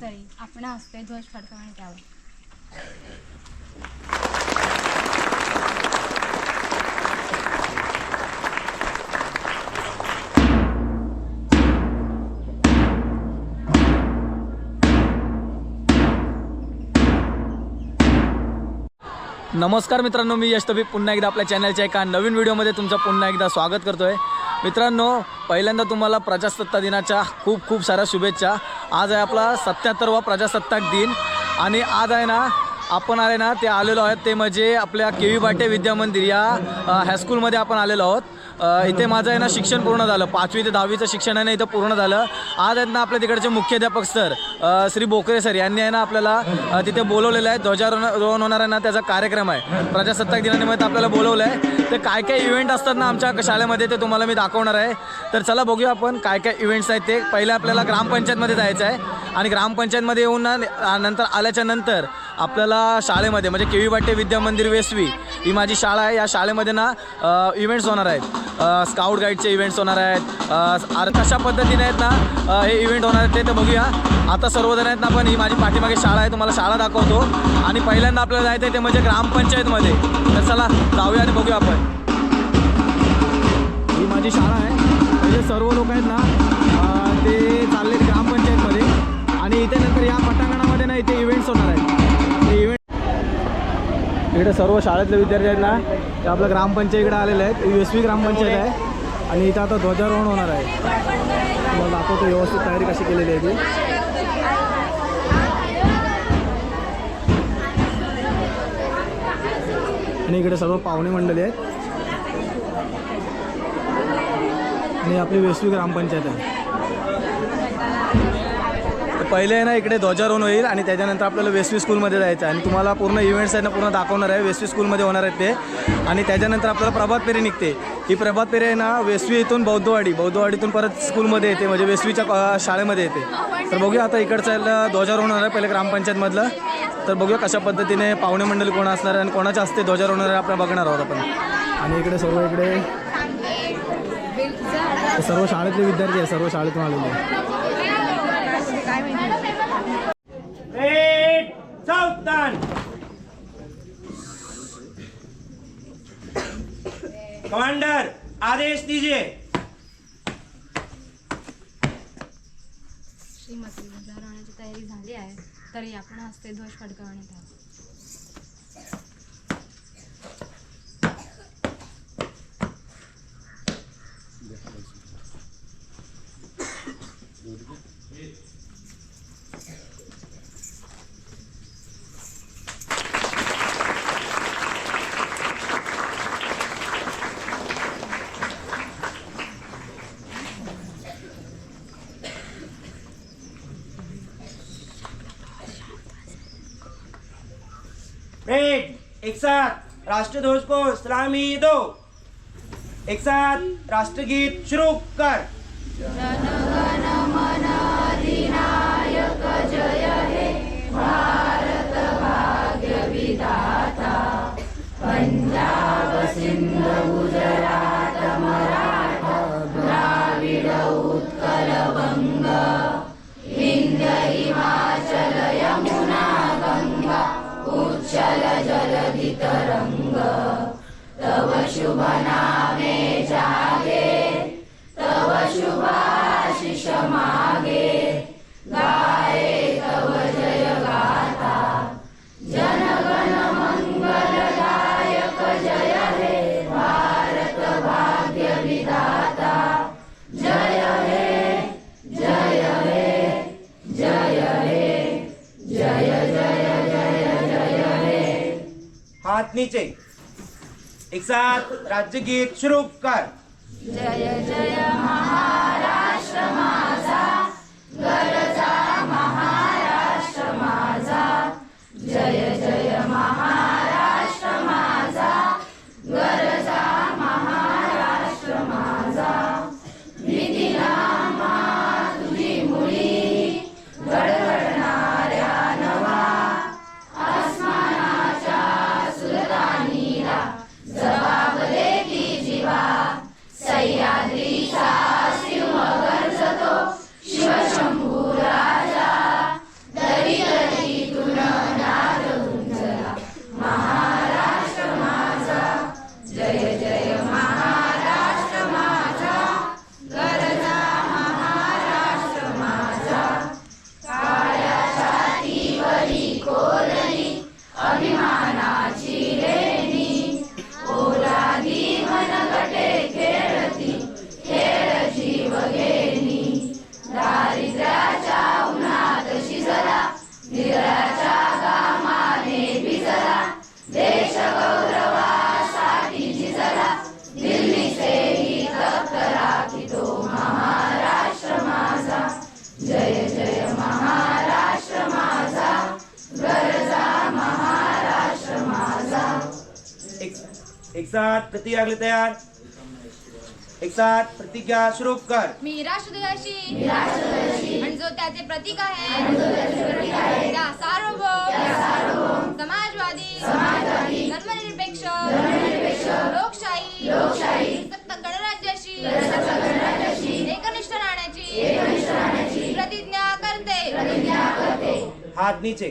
तरी आपण हस्ते ध्वज फडकवण्यात यावा नमस्कार मित्रांनो मी यशतबी पुन्हा एकदा आपल्या चॅनलच्या एका नवीन व्हिडिओमध्ये तुमचं पुन्हा एकदा स्वागत करतो आहे मित्रांनो पहिल्यांदा तुम्हाला प्रजासत्ताक दिनाच्या खूप खूप साऱ्या शुभेच्छा. आज आहे आपला सत्याहत्तरवा प्रजासत्ताक दिन आणि आज आहे ना आपण आले ना ते आलेलो आहेत ते म्हणजे आपल्या के व्ही बाटे विद्यामंदिर या हायस्कूलमध्ये आपण आलेलो आहोत. इथे माझं आहे ना शिक्षण पूर्ण झालं. पाचवी ते दहावीचं शिक्षण आहे ना इथं पूर्ण झालं. आज आहेत ना आपल्या तिकडचे मुख्याध्यापक सर श्री बोकरे सर यांनी आहे ना आपल्याला तिथे बोलवलेलं आहे. ध्वजारोहण होणार आहे ना त्याचा कार्यक्रम आहे. प्रजासत्ताक दिनानिमित्त आपल्याला बोलवलं आहे ते काय काय इव्हेंट असतात ना आमच्या शाळेमध्ये ते तुम्हाला मी दाखवणार आहे. तर चला बघूया आपण काय काय इव्हेंट्स आहेत ते. पहिले आपल्याला ग्रामपंचायतमध्ये जायचं आहे. आणि ग्रामपंचायतमध्ये येऊन ना नंतर आल्याच्यानंतर आपल्याला शाळेमध्ये म्हणजे केवी व्ही विद्यामंदिर विद्या मंदिर वेसवी ही माझी शाळा आहे. या शाळेमध्ये ना इव्हेंट्स होणार आहेत. स्काउट गाईडचे इव्हेंट्स होणार आहेत. कशा पद्धतीने आहेत ना हे इव्हेंट होणार आहेत ते तर बघूया. आता सर्वजण आहेत ना पण ही माझी पाठीमागे शाळा आहे तुम्हाला शाळा दाखवतो. आणि पहिल्यांदा आपल्याला जायचं आहे ते म्हणजे ग्रामपंचायतमध्ये. तर चला जाऊया आणि बघूया आपण. ही माझी शाळा आहे. म्हणजे सर्व लोक आहेत ना ते चालले ग्रामपंचायतमध्ये. आणि इथे नंतर या पटांगणामध्ये ना इथे इव्हेंट्स होणार आहेत. इकडे सर्व शाळेतले विद्यार्थी आहेत ना ते आपल्या ग्रामपंचायतीकडे आलेले आहेत. यू एस पी ग्रामपंचायत आहे. आणि इथं आता ध्वजारोहण होणार आहे. तुम्हाला दाखवतो व्यवस्थित तयारी कशी केलेली आहे ती. आणि इकडे सर्व पाहुणे मंडळी आहेत. आणि आपली वेसवी ग्रामपंचायत आहे. पहिले आहे ना इकडे ध्वजारोहण होईल आणि त्याच्यानंतर आपल्याला वेसवी स्कूलमध्ये जायचं आहे. आणि तुम्हाला पूर्ण इव्हेंट्स आहे ना पूर्ण दाखवणार आहे. वेसवी स्कूलमध्ये होणार आहेत ते. आणि त्याच्यानंतर आपल्याला प्रभात फेरी निघते. ही प्रभात फेरी आहे ना वेसवी इथून बौद्धवाडी. बौद्धवाडीतून परत स्कूलमध्ये येते. म्हणजे वेसवीच्या शाळेमध्ये येते. तर बघूया आता इकडचं ध्वजारोहण होणार आहे. पहिले ग्रामपंचायतमधलं. तर बघूया कशा पद्धतीने पाहुणे मंडळी कोण असणार आहे आणि कोणाच्या असते ध्वजारोहण होणार आहे आपण बघणार आहोत आपण. आणि इकडे सर्व इकडे. सर्व शाळेतले विद्यार्थी आहे सर्व शाळेतून आलेले रेड सावधान कमांडर आदेश दीजिए. श्रीमती ध्वजारोहणाची तयारी झाली आहे तरी आपण हस्ते ध्वज फडकवण्यात यावा रेड एक साथ राष्ट्रध्वज को सलामी दो। एक साथ राष्ट्रगीत शुरू कर। हाथ नीचे एक साथ राज्यगीत शुरू कर। Lisa. सह्याद्रीचा साथ प्रतिज्ञा के लिए तैयार। एक साथ प्रतिज्ञा शुरू कर। मी राष्ट्रध्वजाशी आणि जो त्याचे प्रतीक आहे त्या सार्वभौम। समाजवादी। धर्मनिरपेक्ष। लोकशाही। सत्ता गणराज्याशी। एकनिष्ठ राहण्याची। प्रतिज्ञा करते। हाथ नीचे।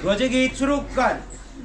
ध्वजगीत शुरू कर।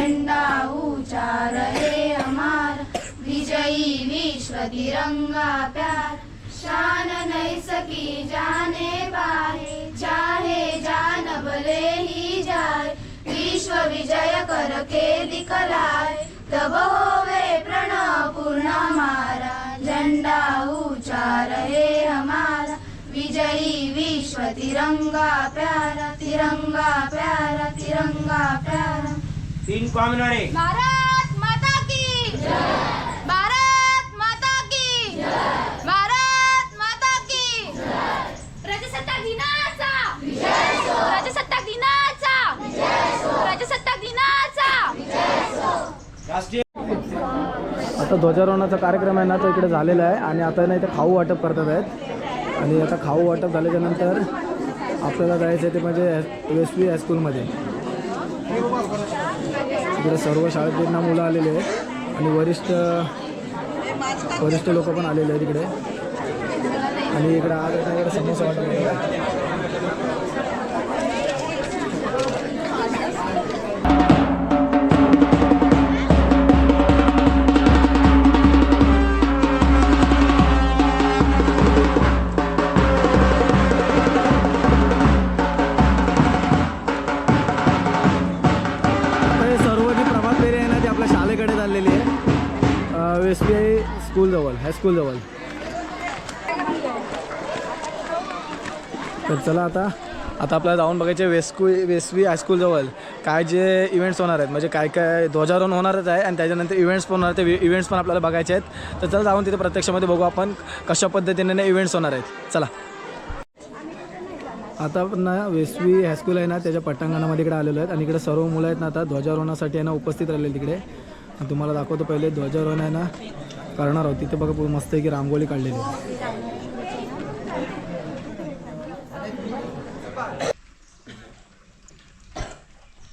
झंडा उचार रहे हमारा विजयी विश्व तिरंगा प्यार. शान नहीं सकी जाने पाए चाहे जान भले ही जाए विश्व विजय करके दिखलाए तब होवे प्रण पूर्ण मारा. झंडा उचार हे हमारा विजयी विश्व तिरंगा प्यारा. तिरंगा प्यारा तिरंगा प्यारा. तीन कॉमनरे भारत माता की भारत माता की भारत माता की प्रजासत्ताक दिनाचा प्रजासत्ताक दिनाचा प्रजासत्ताक दिनाचा राष्ट्रीय आता ध्वजारोहणाचा कार्यक्रम आहे ना तो इकडे झालेला आहे. आणि आता ना इथे खाऊ वाटप करतात आहेत. आणि आता खाऊ वाटप झाल्याच्यानंतर आपल्याला जायचं आहे ते म्हणजे वेस्टवी हायस्कूलमध्ये. इकडे सर्व शाळेतून मुलं आलेले आहेत. आणि वरिष्ठ वरिष्ठ लोक पण आलेले आहेत इकडे. आणि इकडे आज आता इकडे समोसा वाटप आय स्कूलजवळ हायस्कूलजवळ तर चला आता आता आपल्याला जाऊन बघायचे वेस्कू वेसवी हायस्कूलजवळ काय जे इव्हेंट्स होणार आहेत म्हणजे काय काय ध्वजारोहण होणारच आहे आणि त्याच्यानंतर इव्हेंट्स पण होणार ते इव्हेंट्स पण आपल्याला बघायचे आहेत. तर चला जाऊन तिथे प्रत्यक्षामध्ये बघू आपण कशा पद्धतीने इव्हेंट्स होणार आहेत. चला. आता आपण ना वेसवी हायस्कूल आहे ना त्याच्या पटांगणामध्ये इकडे आलेलो आहेत आणि इकडे सर्व मुलं आहेत ना आता ध्वजारोहणासाठी आहे ना उपस्थित राहिले तिकडे. तुम्हाला दाखवतो पहिले ध्वजारोहण आहे ना करणार आहोत. तिथे बघा पूर्ण मस्त आहे की रांगोळी काढलेली आहे.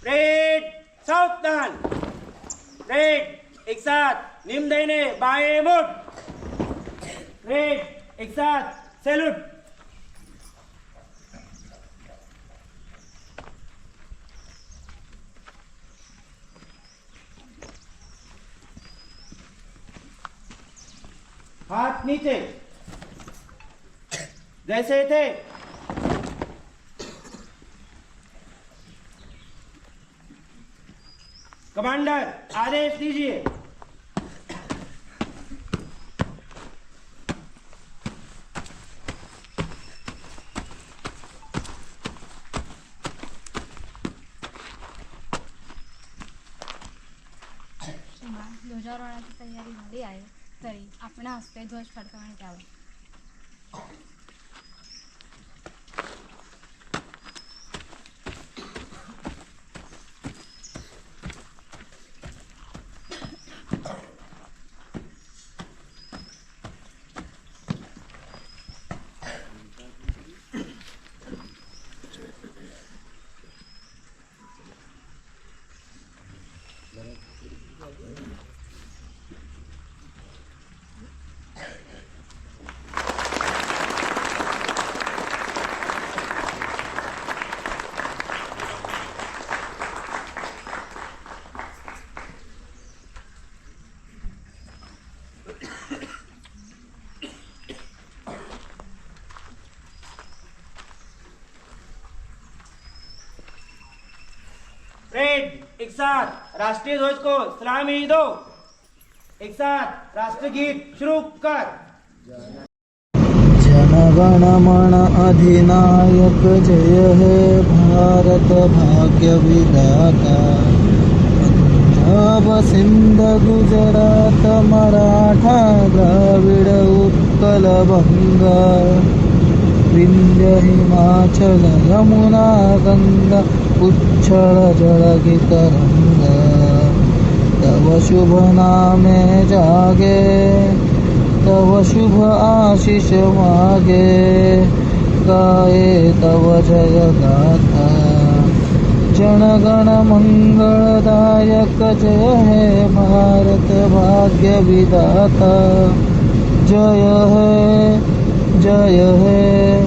रेड सावधान. एक साथ. निम देने बाएं मुठ एक साथ. सैल्यूट. हाथ नीचे। जैसे थे। कमांडर आदेश दीजिए। ध्वजारोहणाची तयारी झाली आहे. तरी आपण हस्ते ध्वज फडकवण्यात यावा रेड एक साथ राष्ट्रीय ध्वज को सलामी दो। एक साथ राष्ट्रगीत शुरू कर। जनगणमन अधिनायक जय हे भारत भाग्य विधाता। पंजाब सिंध गुजरात मराठा द्राविड उत्कल बंगा। विंध्य हिमाचल यमुना गंगा उच्छल जलगी तरंगा। तव शुभ नामे जागे, तव शुभ आशिष मागे। गाये तव जय गाथा जनगण मंगलदायक जय हे भारत भाग्य विधाता। जय हे जय हे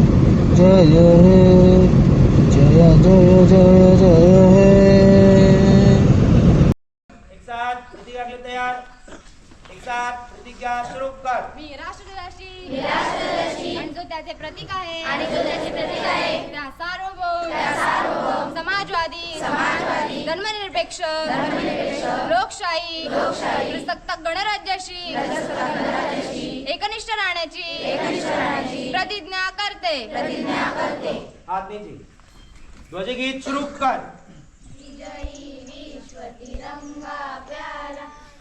जय हे। जय जय जय जय हे एक साथ प्रतिज्ञा के लिए तैयार एक साथ प्रतिज्ञा शुरू कर मी राष्ट्रध्वजाची आणि जो त्याचे प्रतीक आहे आणि जो त्याचे प्रतीक आहे त्या सार्वभौम समाजवादी समाजवादी धर्मनिरपेक्ष लोकशाही लोकशाही प्रसक्त गणराज्याशी एकनिष्ठ राहण्याची एकनिष्ठ राहण्याची प्रतिज्ञा करते. प्रतिज्ञा करते. ध्वजगीत सुरू कर.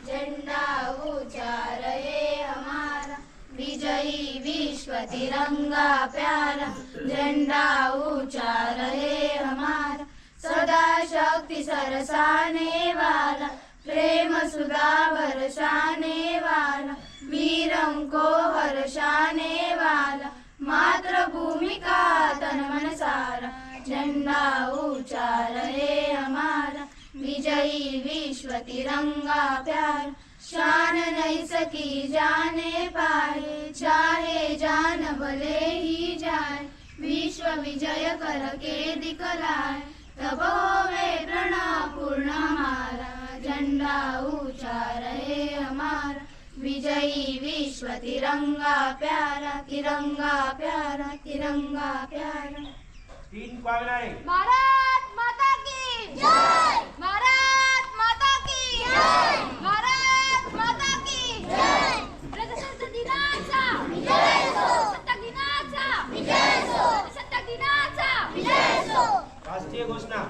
झंडा ऊंचा रहे हमारा विजयी विश्व तिरंगा प्यारा झंडा ऊंचा रहे हमारा सदा शक्ति सरसाने वाला प्रेम सुधा बरसाने वाला वीरम को हर्षाने वाला मातृभूमि का तन मन सारा झंडा ऊंचा रहे हमारा विजयी विश्व तिरंगा प्यार. शान नहीं सकी जाने पाए. चाहे जान भले ही जाए. विश्व विजय करके दिखलाए. तब होवे प्रणव पूर्ण हमारा झंडा ऊंचा रहे हमारा विजयी विश्व तिरंगा प्यारा. तिरंगा प्यारा तिरंगा प्यारा. तीन पावनारे भारत माता की जय! भारत माता की जय! भारत माता की जय! प्रजासत्ताक दिनाचा विजय असो प्रजासत्ताक दिनाचा विजय असो प्रजासत्ताक दिनाचा विजय असो राष्ट्रीय घोषणा.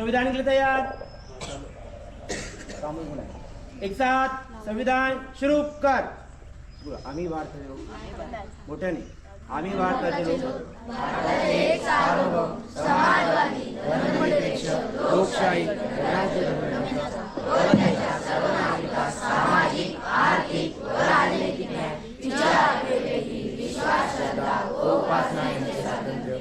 संविधान के लिए तैयार. एक साथ संविधान शुरू कर. आम्ही भारताचे लोक मोठ्याने. आम्ही भारताचे लोक लोकशाही आर्थिक उपासना यांचे स्वातंत्र्य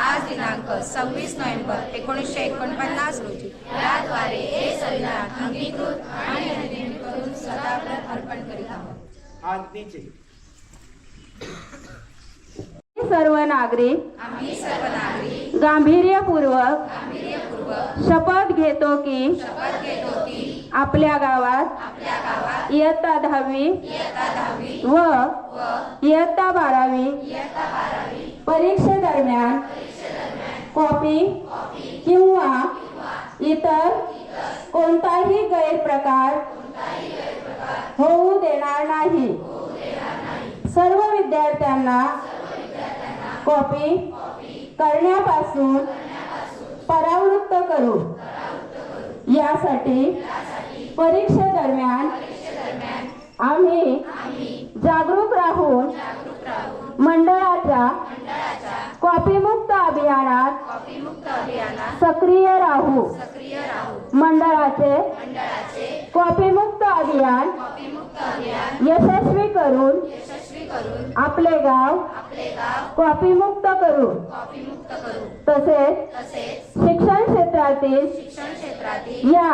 आज दिनांक सव्वीस नोव्हेंबर एकोणीसशे एकोणपन्नास रोजी. याद्वारे हे संविधान अंगीकृत आणि अधिनियमित करून सदाप्रत अर्पण करीत आहोत. सर्व नागरिक आम्ही सर्व नागरिक गांभीर्यपूर्वक गांभीर्यपूर्वक शपथ घेतो की शपथ घेतो की आपल्या गावात आपल्या गावात इयत्ता दहावी इयत्ता दहावी व व इयत्ता बारावी इयत्ता बारावी परीक्षेदरम्यान कॉपी किंवा इतर कोणताही गैरप्रकार होऊ देणार नाही. सर्व विद्यार्थ्यांना कॉपी करण्यापासून परावृत्त करू. यासाठी परीक्षेदरम्यान आम्ही जागरूक राहून मंडळाच्या कॉपीमुक्त अभियानात सक्रिय राहू. मंडळाचे कॉपीमुक्त अभियान यशस्वी करून आपले गाव कॉपीमुक्त करू. तसेच शिक्षण क्षेत्रातील या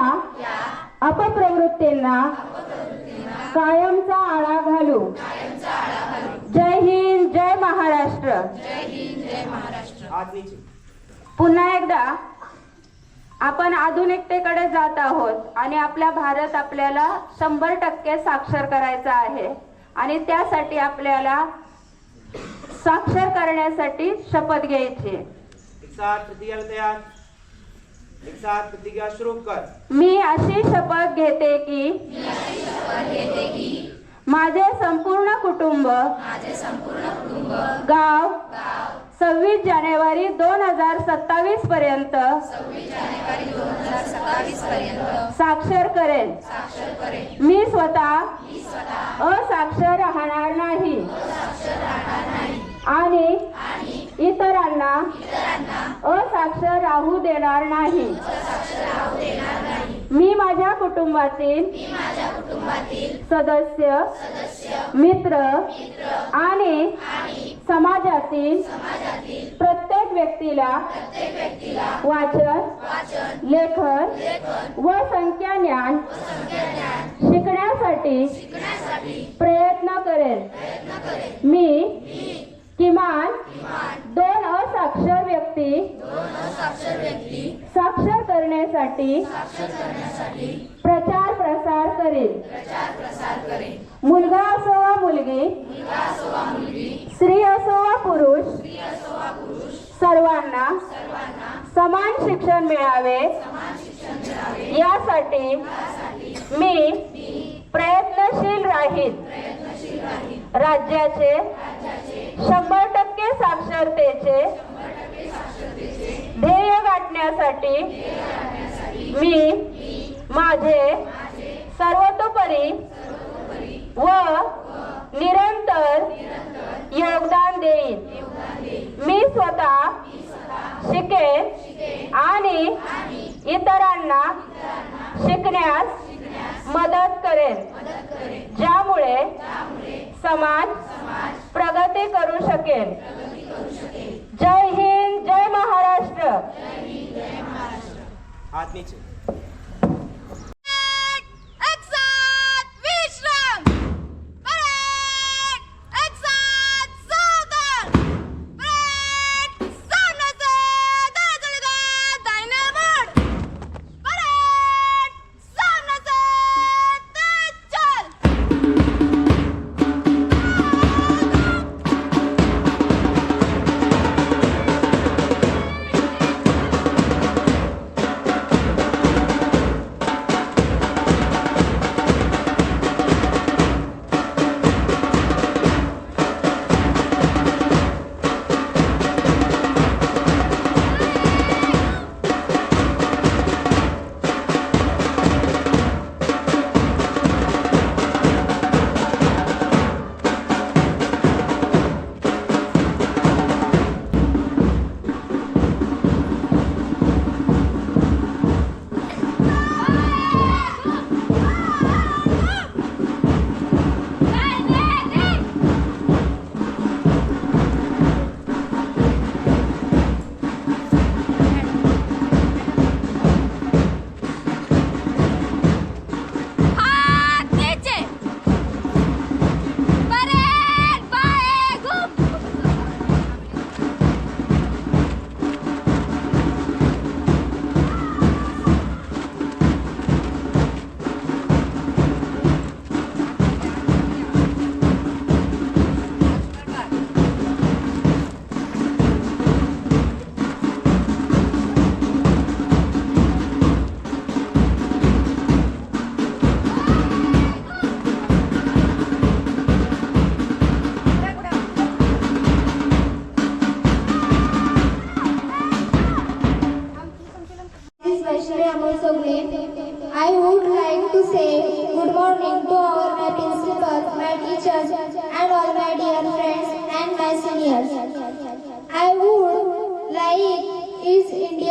अपप्रवृत्तींना कायमचा आळा घालू. जय हिंद जय महाराष्ट्र. पुन्हा एकदा आपण आधुनिकतेकडे जात आहोत आणि आपला भारत आपल्याला शंभर टक्के साक्षर करायचा आहे आणि त्यासाठी आपल्याला साक्षर करण्यासाठी शपथ घ्यायची प्रतिज्ञा में तैयार एक साथ प्रतिज्ञा शुरू कर मी अशी शपथ घेते की माझे संपूर्ण कुटुंब गाव सव्वीस जानेवारी दोन हजार सत्तावीस पर्यंत साक्षर करेन. मी स्वतः असाक्षर राहणार नाही. आणि इतरांना असाक्षर राहू देणार नाही. मी माझ्या कुटुंबातील सदस्य मित्र आणि समाजातील प्रत्येक व्यक्तीला वाचन लेखन व संख्या ज्ञान शिकण्यासाठी प्रयत्न करेन. मी किमान दोन असाक्षर व्यक्ती साक्षर करण्यासाठी प्रचार प्रसार करेन मुलगा असो वा मुलगी स्त्री असो वा पुरुष सर्वांना समान शिक्षण मिळावे. यासाठी मी प्रयत्नशील राहील राज्याचे शंभर टक्के साक्षरतेचे ध्येय गाठण्यासाठी मी माझे सर्वतोपरी व निरंतर योगदान देईन. मी स्वतः शिकेन आणि इतरांना शिकण्यास मदत करेन ज्यामुळे समाज प्रगती करू शकेल जय हिंद. जय महाराष्ट्र हात नीचे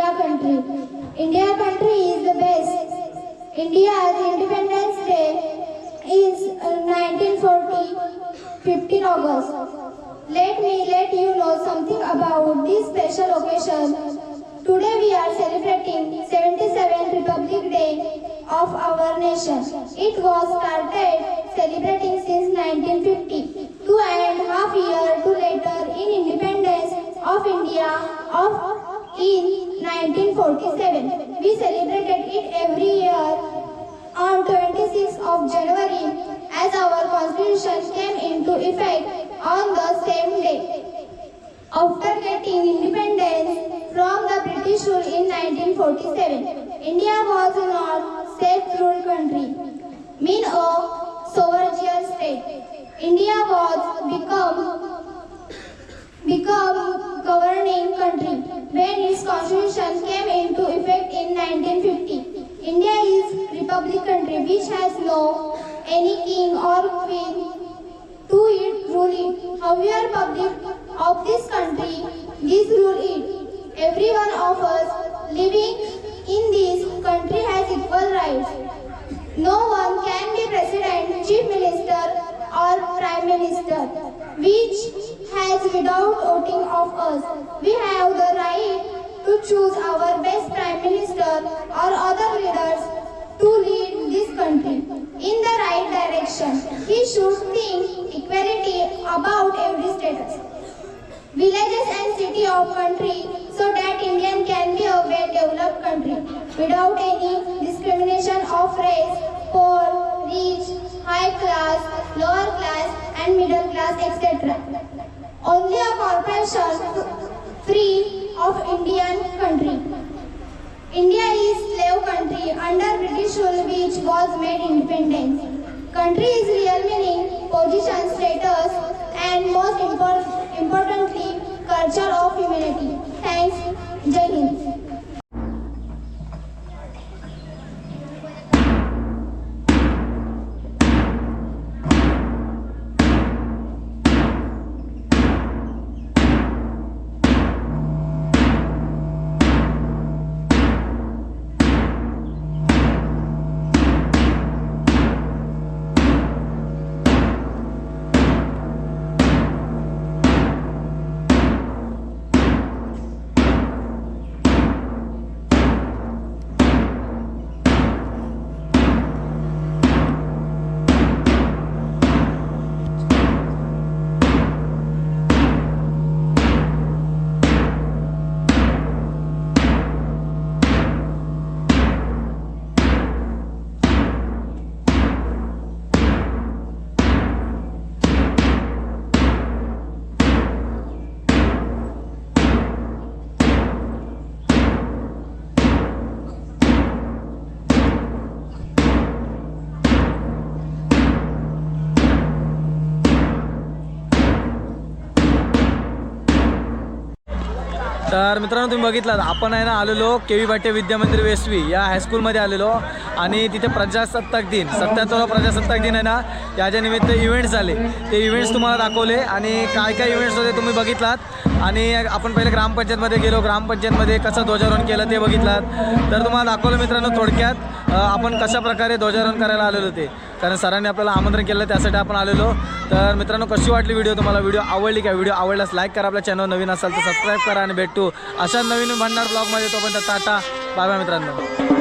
India country. India country is the best. India's Independence Day is uh, 1940, 15 August. Let me let you know something about this special occasion. Today we are celebrating 77th Republic Day of our nation. It was started celebrating since 1950. Two and a half years later in independence of India of in 1947. We celebrated it every year on 26th of January as our constitution came into effect on the same day. After getting independence from the British rule in 1947, India was not self-ruled country, mean a sovereign state. India was become become governing country when its constitution came into effect in 1950. India is republic country which has no any king or queen to it rule it. However, public of this country this rule it. Every one of us living in this country has equal rights. No one can be president, chief minister or prime minister, which has without voting of us. We have the right to choose our best prime minister or other leaders to lead this country in the right direction. He should think equality about every status villages and city of country so that Indian can be a well developed country without any discrimination of race, poor, rich, high class, lower class and middle class etc. Only a corporation free of Indian country. India is slave country under British rule which was made independent. Country is real meaning, position, status and most impor- importantly culture of humanity. Thanks. Jai Hind. तर मित्रांनो तुम्ही बघितलात आपण आहे ना आलेलो K V Bhate विद्यामंदिर वेस्टवी या हायस्कूलमध्ये आलेलो. आणि तिथे प्रजासत्ताक दिन सत्याहत्तरवा प्रजासत्ताक दिन आहे ना त्याच्या निमित्त इव्हेंट्स झाले. ते इव्हेंट्स तुम्हाला दाखवले आणि काय काय इव्हेंट्स होते तुम्ही बघितलात. आणि आपण पहिले ग्रामपंचायतमध्ये गेलो. ग्रामपंचायतमध्ये कसं ध्वजारोहण केलं ते बघितलात. तर तुम्हाला दाखवलं मित्रांनो थोडक्यात आपण कशा प्रकारे ध्वजारोहण करायला आलेलो ते. कारण सरांनी आपल्याला आमंत्रण केलं त्यासाठी आपण आलेलो. तर मित्रांनो कशी वाटली व्हिडिओ तुम्हाला? व्हिडिओ आवडली का? व्हिडिओ आवडल्यास लाईक करा आपल्या चॅनल नवीन असाल तर सबस्क्राईब करा आणि भेटू. अशा नवीन म्हणणार ब्लॉगमध्ये तोपर्यंत टाटा. बाय बाय मित्रांनो.